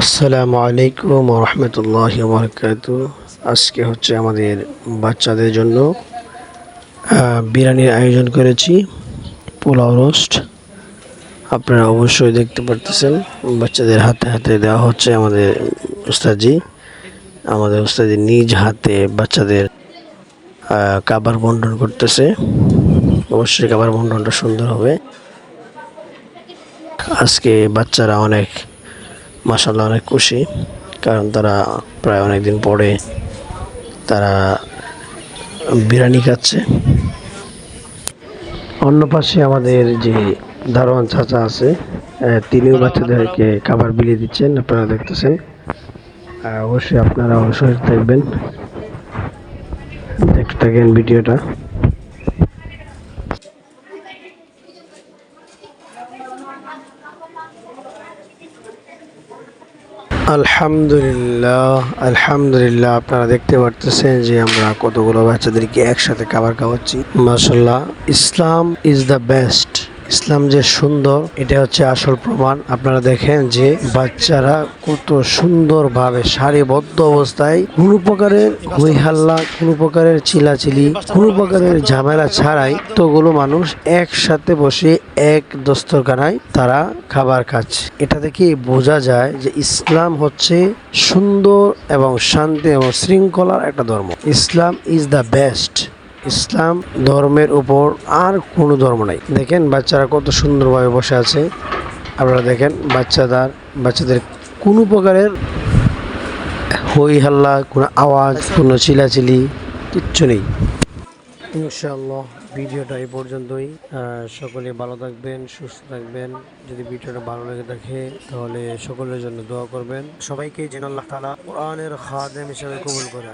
আসসালামু আলাইকুম রহমতুল্লাহ বরকাত আজকে হচ্ছে আমাদের বাচ্চাদের জন্য বিরিয়ানির আয়োজন করেছি, পোলাও রোস্ট। আপনারা অবশ্যই দেখতে পারতেছেন, বাচ্চাদের হাতে হাতে দেওয়া হচ্ছে আমাদের উস্তাজি আমাদের উস্তাজি নিজ হাতে বাচ্চাদের খাবার বন্টন করতেছে। অবশ্যই খাবার বন্টনটা সুন্দর হবে। আজকে বাচ্চারা অনেক মাসাল্লাহ অনেক খুশি, কারণ তারা প্রায় অনেক দিন পরে তারা বিরিয়ানি খাচ্ছে। অন্য পাশে আমাদের যে দারোয়ান চাচা আছে তিনিও বাচ্চাদেরকে খাবার বিলিয়ে দিচ্ছেন, আপনারা দেখতেছেন। অবশ্যই আপনারা অবশ্যই দেখবেন, দেখতে থাকেন ভিডিওটা। আলহামদুলিল্লাহ আলহামদুলিল্লাহ, আপনারা দেখতে পারতেছেন যে আমরা কতগুলো বাচ্চাদেরকে একসাথে খাবার খাওয়াচ্ছি। মাসাল্লাহ ইসলাম ইজ দ্য বেস্ট ইসলাম যে সুন্দর এটা হচ্ছে আসল প্রমাণ। আপনারা দেখেন যে বাচ্চারা কত সুন্দরভাবে সারিবদ্ধ অবস্থায় কোনো প্রকারের হইহাল্লা কোনো প্রকারের চিলাচিলি, কোনো প্রকারের ঝামেলা ছাড়াই তোগুলো মানুষ একসাথে বসে এক দস্তরখানায় তারা খাবার খাচ্ছে। এটা থেকে বোঝা যায় যে ইসলাম হচ্ছে সুন্দর এবং শান্তি এবং শৃঙ্খলার একটা ধর্ম। ইসলাম ইজ দ্য বেস্ট ইসলাম ধর্মের উপর আর কোনো ধর্ম নাই। দেখেন বাচ্চারা কত সুন্দরভাবে বসে আছে। আপনারা দেখেন বাচ্চাদার, বাচ্চাদের কোনো প্রকারের হই হাল্লা, কোনো আওয়াজ, কোনো চিলাচিলি, কিচ্ছু নেই। ইনশাআল্লাহ ভিডিওটা এই পর্যন্তই। সকলে ভালো থাকবেন, সুস্থ থাকবেন। যদি ভিডিওটা ভালো লেগে থাকে, তাহলে সকলের জন্য দোয়া করবেন। সবাইকে যেন আল্লাহ তালা কোরআনের খাদেম হিসাবে কবুল করে।